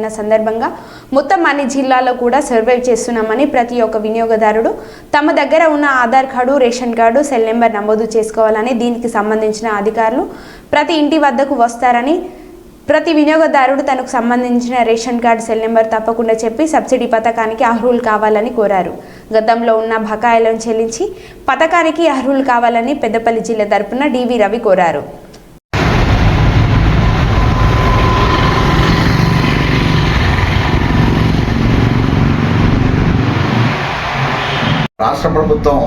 ఉన్న సందర్భంగా మొత్తం అన్ని జిల్లాల్లో కూడా సర్వైవ్ చేస్తున్నామని ప్రతి ఒక్క వినియోగదారుడు తమ దగ్గర ఉన్న Aadhaar card ration card cell number నమోదు చేసుకోవాలని దీనికి సంబంధించిన అధికారులు ప్రతి ఇంటి వద్దకు వస్తారని ప్రతి వినియోగదారుడు తనకు సంబంధించిన రేషన్ కార్డు సెల్ నెంబర్ తప్పకుండా చెప్పి సబ్సిడీ పథకానికి అర్హులు కావాలని కోరారు. గతంలో ఉన్న బకాయిలను చెల్లించి పథకానికి అర్హులు కావాలని పెద్దపల్లి జిల్లా తరపున డివి రవి కోరారు. రాష్ట్ర ప్రభుత్వం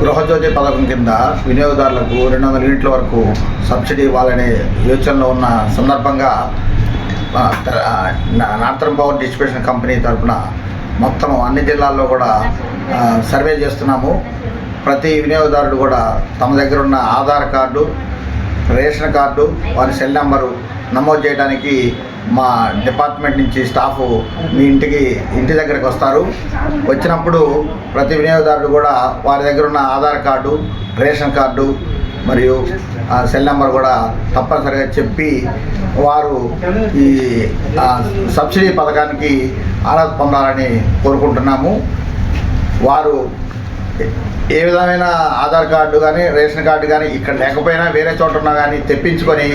గృహజ్యోతి పథకం కింద వినియోగదారులకు రెండు వందల యూనిట్ల వరకు సబ్సిడీ ఇవ్వాలనే యోచనలో ఉన్న సందర్భంగా నార్థన్ పవర్ డిస్ట్రిబ్యూషన్ కంపెనీ తరఫున మొత్తం అన్ని జిల్లాల్లో కూడా సర్వే చేస్తున్నాము. ప్రతి వినియోగదారుడు కూడా తమ దగ్గర ఉన్న ఆధార్ కార్డు రేషన్ కార్డు వారి సెల్ నెంబరు నమోదు చేయడానికి మా డిపార్ట్మెంట్ నుంచి స్టాఫ్ మీ ఇంటికి ఇంటి దగ్గరికి వస్తారు. వచ్చినప్పుడు ప్రతి వినియోగదారుడు కూడా వారి దగ్గర ఉన్న ఆధార్ కార్డు రేషన్ కార్డు మరియు ఆ సెల్ నెంబర్ కూడా తప్పనిసరిగా చెప్పి వారు ఈ సబ్సిడీ పథకానికి అర్హత పొందాలని కోరుకుంటున్నాము. వారు ఏ విధమైన ఆధార్ కార్డు కానీ రేషన్ కార్డు కానీ ఇక్కడ లేకపోయినా వేరే చోట ఉన్నా కానీ తెప్పించుకొని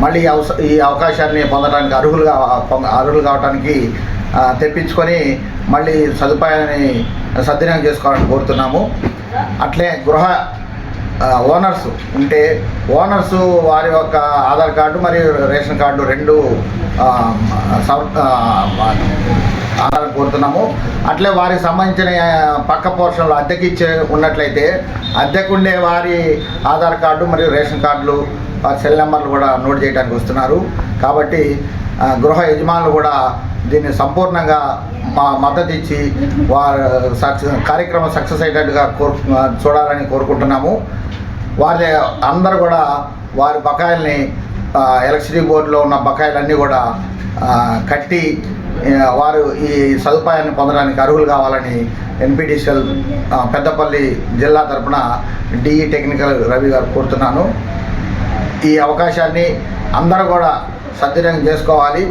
మళ్ళీ ఈ అవస ఈ అవకాశాన్ని పొందడానికి అర్హులుగా అర్హులు కావడానికి తెప్పించుకొని మళ్ళీ సదుపాయాన్ని సద్వినియోగం చేసుకోవాలని కోరుతున్నాము. అట్లే గృహ ఓనర్స్ ఉంటే ఓనర్స్ వారి యొక్క ఆధార్ కార్డు మరియు రేషన్ కార్డు రెండు ఆ, ఆధారం కోరుతున్నాము. అట్లే వారికి సంబంధించిన పక్క పోర్షన్లు అద్దెకి ఇచ్చే ఉన్నట్లయితే అద్దెకుండే వారి ఆధార్ కార్డు మరియు రేషన్ కార్డులు సెల్ నెంబర్లు కూడా నోట్ చేయడానికి వస్తున్నారు. కాబట్టి గృహ యజమానులు కూడా దీన్ని సంపూర్ణంగా మా మద్దతు ఇచ్చి వారు సక్సెస్ కార్యక్రమం సక్సెస్ అయ్యేటట్టుగా కోరు చూడాలని కోరుకుంటున్నాము. వారి అందరూ కూడా వారి బకాయిల్ని ఎలక్ట్రిసిటీ బోర్డులో ఉన్న బకాయిలన్నీ కూడా కట్టి వారు ఈ సదుపాయాన్ని పొందడానికి అర్హులు కావాలని ఎన్పిటిషియల్ పెద్దపల్లి జిల్లా తరపున డిఈ టెక్నికల్ రవి గారు కోరుతున్నాను. ఈ అవకాశాన్ని అందరూ కూడా సద్వినియోగం చేసుకోవాలి.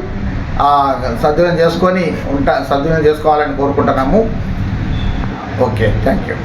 సద్వినియోగం చేసుకొని ఉంటా సద్వినియోగం చేసుకోవాలని కోరుకుంటున్నాము. Okay thank you.